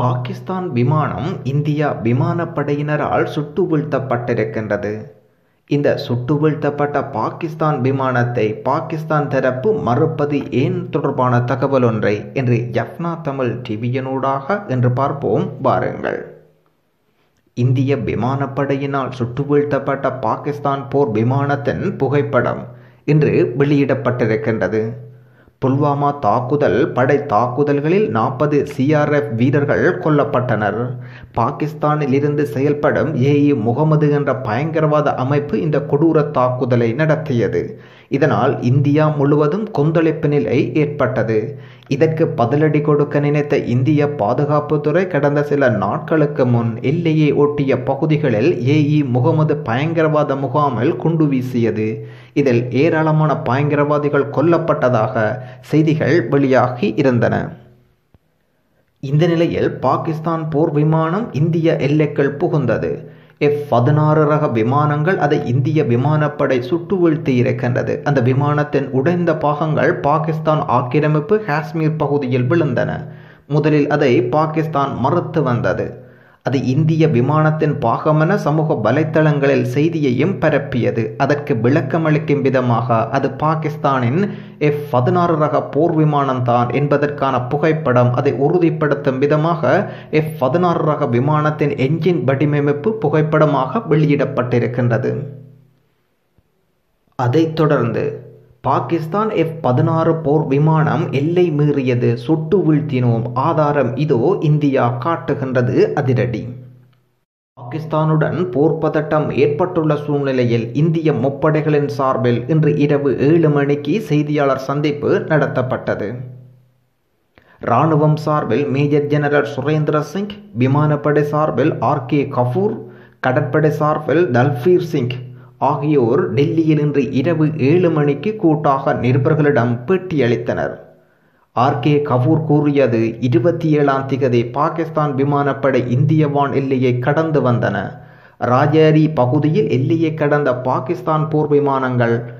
பாகிஸ்தான் விமானம் இந்தியா விமானப்படையினரால் சுட்டு வீழ்த்தப்பட்டிருக்கின்றது இந்த சுட்டு வீழ்த்தப்பட்ட பாகிஸ்தான் விமானத்தை பாகிஸ்தான் தரப்பு மறுப்பது ஏன் தொடர்பான தகவல் ஒன்றை என்று ஜப்னா தமிழ் டிவியனூடாக என்று பார்ப்போம். வாருங்கள். இந்திய விமானப்படையினால் சுட்டு வீழ்த்தப்பட்ட பாகிஸ்தான் போர் விமானத்தின் புகைப்படம் இன்று வெளியிடப்பட்டிருக்கின்றது. புல்வாமா தாக்குதல் படை தாக்குதல்களில் நாற்பது சிஆர்எஃப் வீரர்கள் கொல்லப்பட்டனர். பாகிஸ்தானில் இருந்து செயல்படும் ஏஇ முகமது என்ற பயங்கரவாத அமைப்பு இந்த கொடூர தாக்குதலை நடத்தியது. இதனால் இந்தியா முழுவதும் கொந்தளிப்பு நிலை ஏற்பட்டது. இதற்கு பதிலடி கொடுக்க நினைத்த இந்திய பாதுகாப்புத்துறை கடந்த சில நாட்களுக்கு முன் எல்லையை ஒட்டிய பகுதிகளில் ஏஇ முகமது பயங்கரவாத முகாமில் குண்டு வீசியது. இதில் ஏராளமான பயங்கரவாதிகள் கொல்லப்பட்டதாக செய்திகள் வெளியாகி இருந்தன. இந்த நிலையில் பாகிஸ்தான் போர் விமானம் இந்திய எல்லைக்குள் புகுந்தது. எஃப் பதினாறு ரக விமானங்கள் அதை இந்திய விமானப்படை சுட்டு வீழ்த்தி இருக்கின்றது. அந்த விமானத்தின் உடைந்த பாகங்கள் பாகிஸ்தான் ஆக்கிரமிப்பு காஷ்மீர் பகுதியில் விழுந்தன. முதலில் அதை பாகிஸ்தான் மறுத்து வந்தது. அது இந்திய விமானத்தின் பாகமென சமூக வலைத்தளங்களில் செய்தியையும் பரப்பியது. அதற்கு விளக்கமளிக்கும் விதமாக அது பாகிஸ்தானின் எஃப் பதினாறு ரக போர் விமானம்தான் என்பதற்கான புகைப்படம் அதை உறுதிப்படுத்தும் விதமாக எஃப் பதினாறு ரக விமானத்தின் என்ஜின் வடிவமைப்பு புகைப்படமாக வெளியிடப்பட்டிருக்கின்றது. அதைத் தொடர்ந்து பாகிஸ்தான் எஃப் பதினாறு போர் விமானம் எல்லை மீறியது. சுட்டு வீழ்த்தினோம். ஆதாரம் இதோ இந்தியா காட்டுகின்றது. அதிரடி. பாகிஸ்தானுடன் போர் பதட்டம் ஏற்பட்டுள்ள சூழ்நிலையில் இந்திய முப்படைகளின் சார்பில் இன்று இரவு ஏழு மணிக்கு செய்தியாளர் சந்திப்பு நடத்தப்பட்டது. இராணுவம் சார்பில் மேஜர் ஜெனரல் சுரேந்திர சிங் விமானப்படை சார்பில் ஆர் கே கபூர் கடற்படை சார்பில் தல்பீர் சிங் ஆகியோர் டெல்லியில் இன்று இரவு ஏழு மணிக்கு கூட்டாக நிருபர்களிடம் பேட்டியளித்தனர் ஆர். கே. கபூர் கூறியது இருபத்தி ஏழாம் திகதி பாகிஸ்தான் விமானப்படை இந்திய வான் எல்லையை கடந்து வந்தன. ராஜாரி பகுதியில் எல்லையை கடந்த பாகிஸ்தான் போர் விமானங்கள்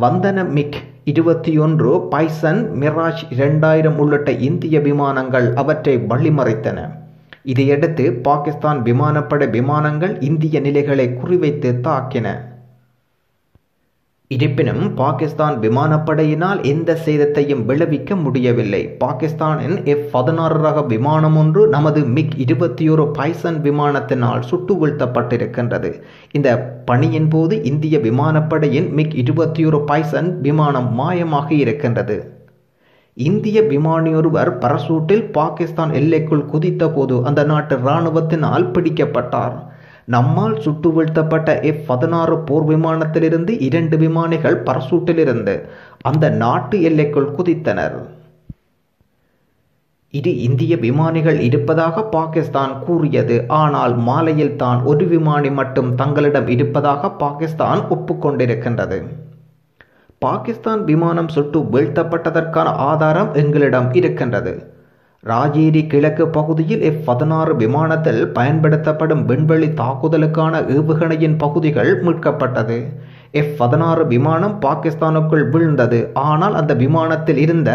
வந்தன. மிக் இருபத்தி ஒன்று பைசன் மிராஜ் இரண்டாயிரம் உள்ளிட்ட இந்திய விமானங்கள் அவற்றை வழிமறைத்தன. இதையடுத்து பாகிஸ்தான் விமானப்படை விமானங்கள் இந்திய நிலைகளை குறிவைத்து தாக்கின. இருப்பினும் பாகிஸ்தான் விமானப்படையினால் எந்த சேதத்தையும் விளைவிக்க முடியவில்லை. பாகிஸ்தானின் எஃப் பதினாறு ரக விமானம் ஒன்று நமது மிக் இருபத்தி ஒரு பைசன் விமானத்தினால் சுட்டு வீழ்த்தப்பட்டிருக்கின்றது இந்த பணியின் போது இந்திய விமானப்படையின் மிக் இருபத்தி ஒரு பைசன் விமானம் மாயமாக இருக்கின்றது. இந்திய விமானியொருவர் பரசூட்டில் பாகிஸ்தான் எல்லைக்குள் குதித்த போது அந்த நாட்டு இராணுவத்தினால் பிடிக்கப்பட்டார். நம்மால் சுட்டு வீழ்த்தப்பட்ட எஃப் பதினாறு போர் விமானத்திலிருந்து இரண்டு விமானிகள் பரசூட்டிலிருந்து அந்த நாட்டு எல்லைக்குள் குதித்தனர். இது இந்திய விமானிகள் இருப்பதாக பாகிஸ்தான் கூறியது. ஆனால் மாலையில் தான் ஒரு விமானி மட்டும் தங்களிடம் இருப்பதாக பாகிஸ்தான் ஒப்புக்கொண்டிருக்கின்றது. பாகிஸ்தான் விமானம் சுட்டு வீழ்த்தப்பட்டதற்கான ஆதாரம் எங்களிடம் இருக்கின்றது. ராஜேரி கிழக்கு பகுதியில் எஃப் பதினாறு விமானத்தில் பயன்படுத்தப்படும் விண்வெளி தாக்குதலுக்கான ஏவுகணையின் பகுதிகள் மீட்கப்பட்டது. எஃப் பதினாறு விமானம் பாகிஸ்தானுக்குள் விழுந்தது. ஆனால் அந்த விமானத்தில் இருந்த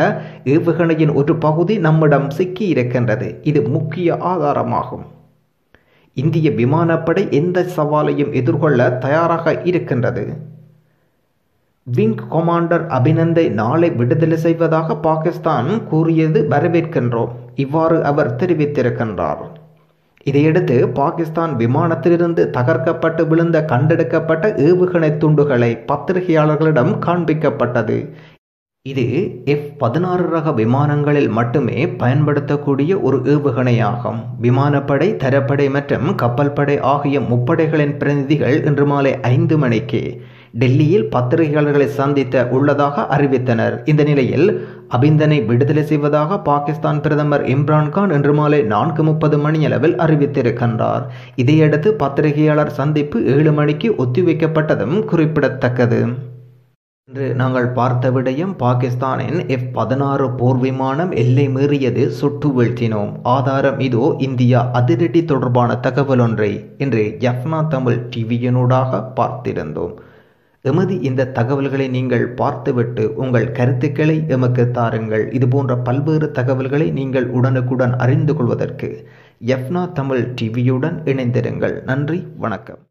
ஏவுகணையின் ஒரு பகுதி நம்மிடம் சிக்கி இருக்கின்றது இது முக்கிய ஆதாரமாகும். இந்திய விமானப்படை எந்த சவாலையும் எதிர்கொள்ள தயாராக இருக்கின்றது. விங் கமாண்டர் அபிநந்தை நாளை விடுதலை செய்வதாக பாகிஸ்தான் கூறியது வரவேற்கின்றோம். இவ்வாறு அவர் தெரிவித்திருக்கின்றார். இதையடுத்து பாகிஸ்தான் விமானத்திலிருந்து தகர்க்கப்பட்டு விழுந்த கண்டெடுக்கப்பட்ட ஏவுகணை துண்டுகளை பத்திரிகையாளர்களிடம் காண்பிக்கப்பட்டது. இது எஃப் பதினாறு ரக விமானங்களில் மட்டுமே பயன்படுத்தக்கூடிய ஒரு ஏவுகணையாகும். விமானப்படை தரப்படை மற்றும் கப்பல் படை ஆகிய முப்படைகளின் பிரதிநிதிகள் இன்று மாலை ஐந்து மணிக்கு டெல்லியில் பத்திரிகையாளர்களை சந்தித்த உள்ளதாக அறிவித்தனர். இந்த நிலையில் அபிந்தனை விடுதலை செய்வதாக பாகிஸ்தான் பிரதமர் இம்ரான்கான் இன்று மாலை நான்கு முப்பது மணியளவில் அறிவித்திருக்கின்றார். இதையடுத்து பத்திரிகையாளர் சந்திப்பு ஏழு மணிக்கு ஒத்திவைக்கப்பட்டதும் குறிப்பிடத்தக்கது. இன்று நாங்கள் பார்த்த விடயம் பாகிஸ்தானின் எஃப் பதினாறு போர் விமானம் எல்லை மீறியது சுட்டு வீழ்த்தினோம். ஆதாரம் இதோ இந்தியா அதிரடி தொடர்பான தகவல் ஒன்றை இன்று ஜப்னா தமிழ் டிவியினூடாக பார்த்திருந்தோம். எமது இந்த தகவல்களை நீங்கள் பார்த்துவிட்டு உங்கள் கருத்துக்களை எமக்கு தாருங்கள். இதுபோன்ற பல்வேறு தகவல்களை நீங்கள் உடனுக்குடன் அறிந்து கொள்வதற்கு எஃப்னா தமிழ் டிவியுடன் இணைந்திருங்கள். நன்றி வணக்கம்.